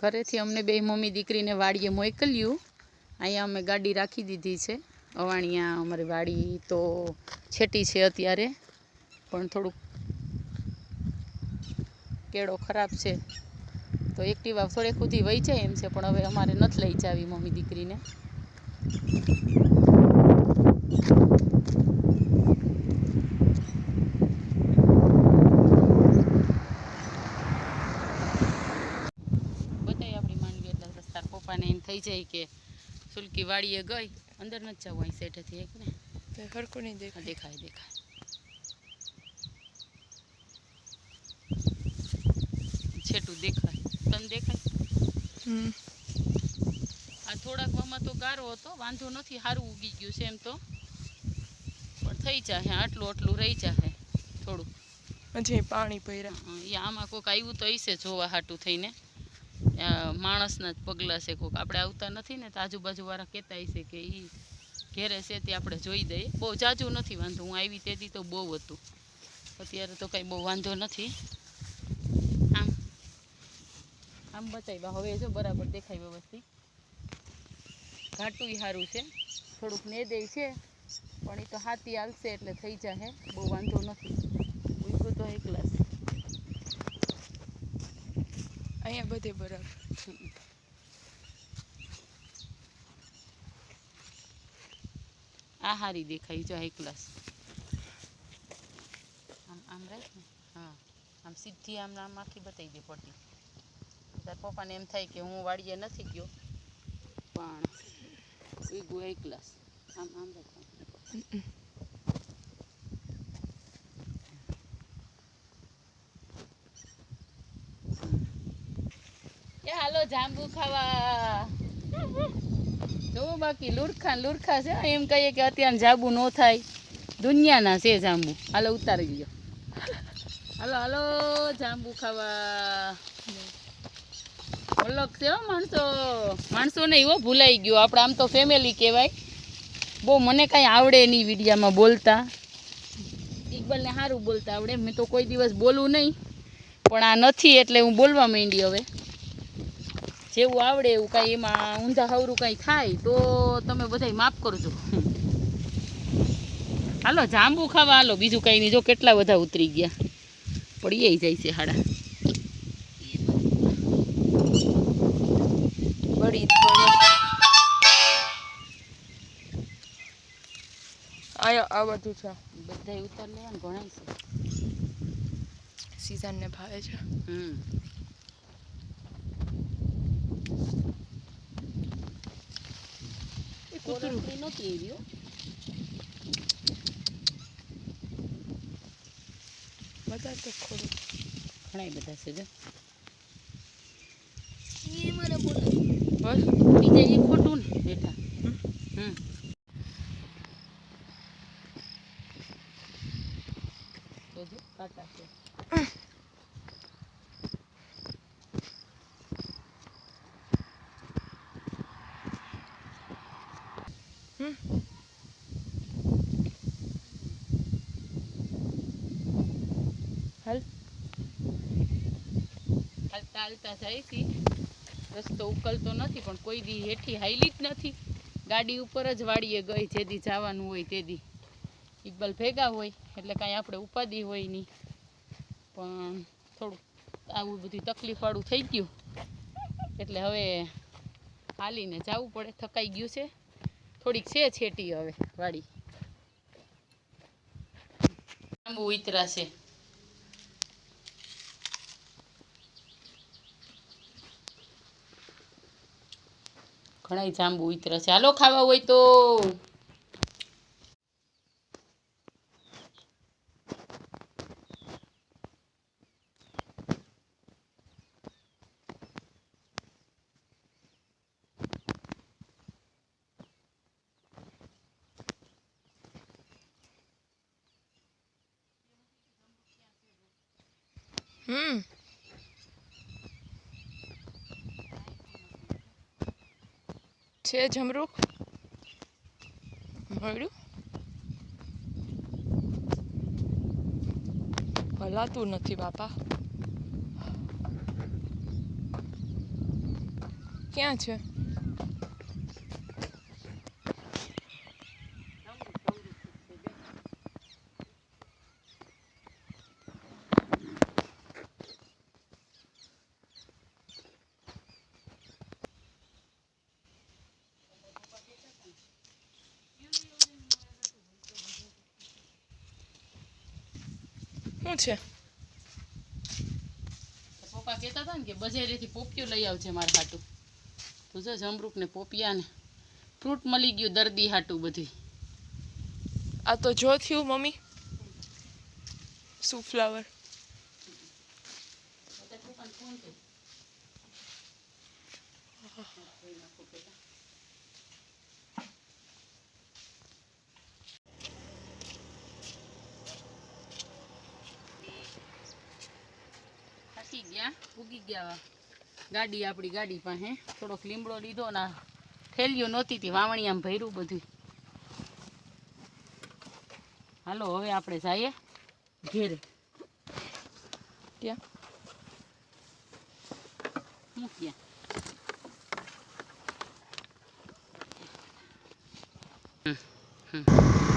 ઘરેથી અમને બે મમ્મી દીકરીને વાડીએ મોકલ્યું. અહીંયા અમે ગાડી રાખી દીધી છે. અવાણિયા અમારી વાડી તો છેટી છે અત્યારે, પણ થોડુંક કેળો ખરાબ છે. તો એક્ટિવા થોડેક સુધી વહી જાય એમ છે, પણ હવે અમારે નથી લઈ જાવી મમ્મી દીકરીને બધાય આપણી માંડવી એટલે રસ્તા પપ્પાને એમ થઈ જાય કે સુલકી વાડીએ ગઈ અંદર નથી જવું અહીં સેઠેથી એક ને. હરખું નહીં દેખાય. દેખાય દેખાય. છેટું દેખાય. તને દેખાય? આ થોડાક વામાં તો ગારો હતો વાંધો નથી સારું ઉગી ગયું છે એમ તો. પણ થઈ જાહે આટલું આટલું રહી જાહે થોડુંક. હજી પાણી એ આમાં કોઈક આવ્યું તો હશે જોવા હાટું થઈને. માણસના જ પગલાં છે કોઈક આપણે આવતા નથી ને તો આજુબાજુવાળા કહેતા છે કે એ ઘેરે છે તે આપણે જોઈ દઈએ. બહુ જાજુ નથી, વાંધો. હું આવી તેથી તો બહુ હતું. અત્યારે તો કાંઈ બહુ વાંધો નથી. આમ આમ બતાવ્યા. હવે જો બરાબર દેખાય વ્યવસ્થિત. ઘાટું સારું છે. થોડુંક નેદે છે, પણ એ તો હાથી હાલશે એટલે થઈ જશે બહુ વાંધો નથી ઉગ્યું તો એકલા જ. અહીંયા બધે બરાબર આ હારી દેખાય જો હાઈ ક્લાસ આમ આમ રાખ ને. હા. આમ સીધી આમ આમ આખી બતાવી દે પડતી તાર પપ્પાને એમ થાય કે હું વાડીએ નથી ગયો પણ ઉગ્યું હાઈ ક્લાસ આમ આમ રાખ. હાલો જાંબુ ખાવા. જો બાકી, લુરખા લુરખા છે એમ કહીએ કે અત્યારે જાંબુ ન થાય. દુનિયાના છે જાંબુ. હાલો, ઉતારી ગયો હાલો હાલો, જાંબુ ખાવા. અલગ છે માણસો. માણસો નહીં હો ભૂલાઈ ગયો. આપણે આમ તો ફેમિલી કહેવાય. બહુ મને કાંઈ આવડે નહીં વિડીયામાં બોલતા. ઇકબલને સારું બોલતા આવડે. મેં તો કોઈ દિવસ બોલું નહીં. પણ આ નથી એટલે હું બોલવા માંડી હવે. જેવું આવડે એવું કાંઈ એમાં ઊંધા હવરું કાંઈ થાય તો તમે બધાય માફ કરજો. હાલો જાંબુ ખાવા હાલો. બીજું કાંઈ નહીં. જો કેટલા બધા ઉતરી ગયા. પડીએ જાય છે હાડા. બળી જ આ બધું છે. બધાય ઉતાર લેવાનું ઘણા છે. સિઝનને ભાવે છે. હમ. કોરંટરી નહોતી હો. બધા તો ખોડું ઘણાય બધા છે જો બસ બીજા એક ખોટું ને બેઠા હમ જો છે હાલ. હાલતા હાલતા જાય રસ્તો ઉકલતો નથી, પણ કોઈ દી હેઠી હાઈલી નથી. ગાડી ઉપર જ વાળીએ ગઈ, જે દી જવાનું હોય તે દી. ઇકબાલ ભેગા હોય, એટલે કાંઈ આપણે ઉપાધિ હોય નહીં. પણ થોડુંક આવું બધું તકલીફવાળું થઈ ગયું. એટલે હવે હાલીને જવું પડે, થકાઈ ગયું છે. થોડીક છે છેટી હવે, વાડી. આંબુ ઉતરા છે. ઘણાય જાંબુ ઉતરા છે. હાલો ખાવા હોય તો. હમ. છે જમરૂખ મળ્યું? હલાતું નથી બાપા. ક્યાં છે? શું છે? પપ્પા કહેતા હતા ને કે બજારેથી પોપિયું લઈ આવજે મારા હાટું. તું જો જમરૂક ને પોપિયા ને ફ્રૂટ મળી ગયું દર્દી હાટું બધી આ તો જો થયું મમ્મી. શું ફ્લાવર થાકી ગયા ઉગી ગયા ગાડી આપણી ગાડી પાસે. થોડોક લીમડો લીધો ને થેલીઓ નહોતી તી વાવણી આમ ભર્યું બધું. હાલો હવે આપણે જઈએ ઘેરે. ત્યાં મૂક્યા હમ, હમ.